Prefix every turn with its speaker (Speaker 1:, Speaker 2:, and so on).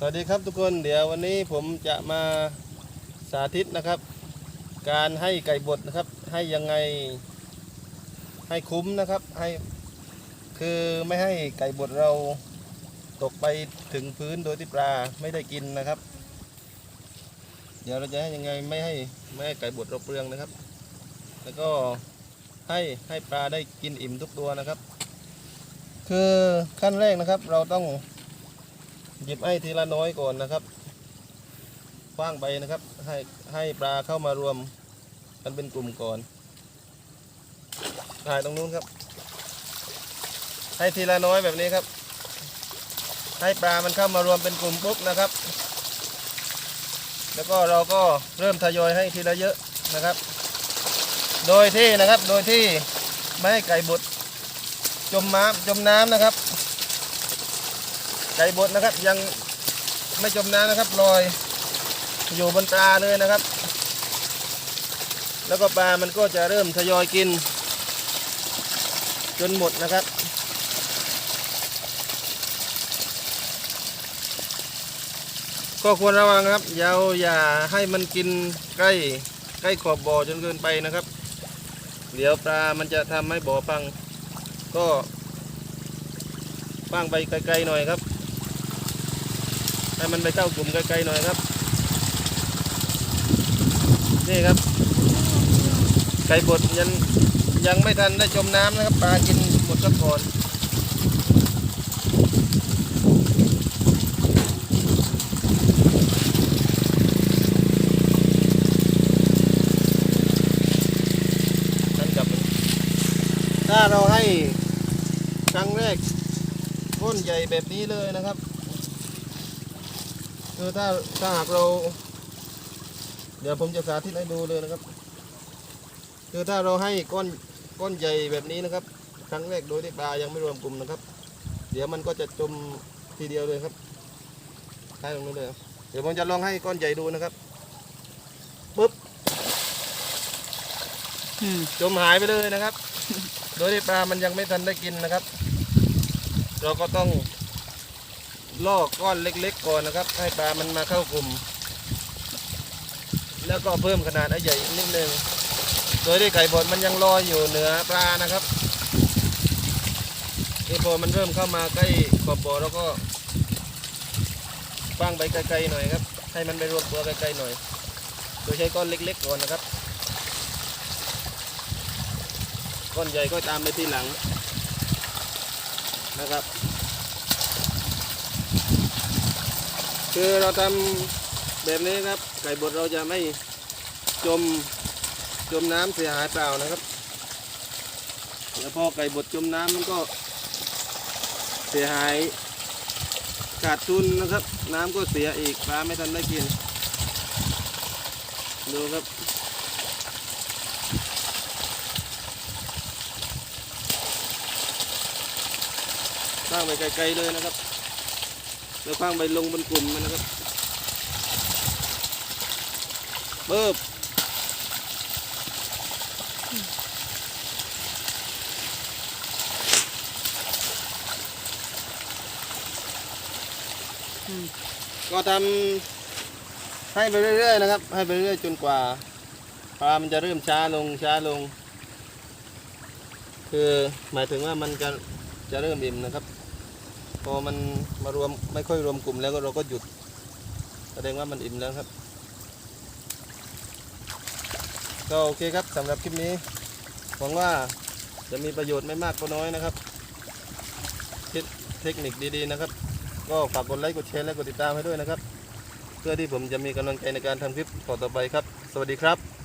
Speaker 1: สวัสดีครับทุกคนเดี๋ยววันนี้ผมจะมาสาธิตนะครับ การให้ไก่บดนะครับ ให้ยังไงให้คุ้มนะครับ ให้คือไม่ให้ไก่บดเราตกไปถึงพื้นโดยที่ปลาไม่ได้กินนะครับ เดี๋ยวเราจะให้ยังไงไม่ให้ไม่ให้ไก่บดเราเปลืองนะครับ แล้วก็ให้ให้ปลาได้กินอิ่มทุกตัวนะครับ คือขั้นแรกนะครับเราต้อง หยิบไอ้ทีละน้อยก่อนนะครับคว้างไปนะครับ ให้ให้ปลาเข้ามารวมกันเป็นกลุ่มก่อนถ่ายตรงนู้นครับ ให้ทีละน้อยแบบนี้ครับ ให้ปลามันเข้ามารวมเป็นกลุ่มปุ๊บนะครับ แล้วก็เราก็เริ่มทยอยให้ทีละเยอะนะครับ โดยที่นะครับ โดยที่ไม่ให้ไก่บดจมน้ำจมน้ำนะครับ ไก่บดนะครับ ยังไม่จมน้ำนะครับลอยอยู่บนปลาเลยนะครับ แล้วก็ปลามันก็จะเริ่มทยอยกิน จนหมดนะครับ ก็ควรระวังนะครับอย่าอย่าให้มันกินใกล้ใกล้ขอบบ่อจนเกินไปนะครับ เดี๋ยวปลามันจะทำให้บ่อพัง ก็ฟังไปไกลๆหน่อยครับ ให้มันไปเข้ากลุ่มไกลๆหน่อยครับ นี่ครับ ไก่บดยังยังไม่ทันได้จมน้ำนะครับปลากินหมดซะก่อนนั่นกลับถ้าเราให้ครั้งแรกก้นใหญ่แบบนี้เลยนะครับ คือถ้าถ้าหากเรา เดี๋ยวผมจะสาธิตให้ดูเลยนะครับ คือถ้าเราให้ก้อนก้อนใหญ่แบบนี้นะครับ ครั้งแรกโดยที่ปลายังไม่รวมกลุ่มนะครับ เดี๋ยวมันก็จะจมทีเดียวเลยครับใช่ตรงนี้เลยครับเดี๋ยวผมจะลองให้ก้อนใหญ่ดูนะครับปุ๊บ
Speaker 2: อืม
Speaker 1: จมหายไปเลยนะครับ โดยที่ปลามันยังไม่ทันได้กินนะครับ เราก็ต้อง ลอกก้อนเล็กๆก่อนนะครับ ให้ปลามันมาเข้ากลุ่ม แล้วก็เพิ่มขนาดให้ใหญ่นิดนึง โดยที่ไก่บดมันยังลอยอยู่เหนือปลานะครับนี่พอมันเริ่มเข้ามาใกล้ขอบบ่อแล้วก็ฟังไปไกลๆหน่อยครับ ให้มันไปรวมตัวไกลๆหน่อย โดยใช้ก้อนเล็กๆก่อนนะครับ ก้อนใหญ่ก็ตามไปทีหลังนะครับ คือเราทำแบบนี้ครับ ไก่บดเราจะไม่จมจมน้ำเสียหายเปล่านะครับแล้วพอไก่บดจมน้ำมันก็เสียหายขาดทุนนะครับ น้ำก็เสียอีกปลาไม่ทันได้กิน ดูครับคว้างไปไกลๆเลยนะครับ แล้วคว้างไปลงบนกลุ่มมันนะครับเบิบ
Speaker 2: อืม
Speaker 1: ก็ทำให้ไปเรื่อยๆนะครับ ให้ไปเรื่อยๆจนกว่าปลามันจะเริ่มช้าลงช้าลง คือหมายถึงว่ามันจะจะเริ่มอิ่มนะครับ อมันมารวมไม่ค่อยรวมกลุ่มแล้วก็เราก็หยุด แสดงว่ามันอิ่มแล้วครับ ก็โอเคครับสำหรับคลิปนี้ หวังว่าจะมีประโยชน์ไม่มากก็น้อยนะครับ เทคเทคนิคดีๆนะครับ ก็ฝากกดไลค์กดแชร์และกดติดตามให้ด้วยนะครับ เพื่อที่ผมจะมีกำลังใจในการทำคลิปต่อๆไปครับ สวัสดีครับ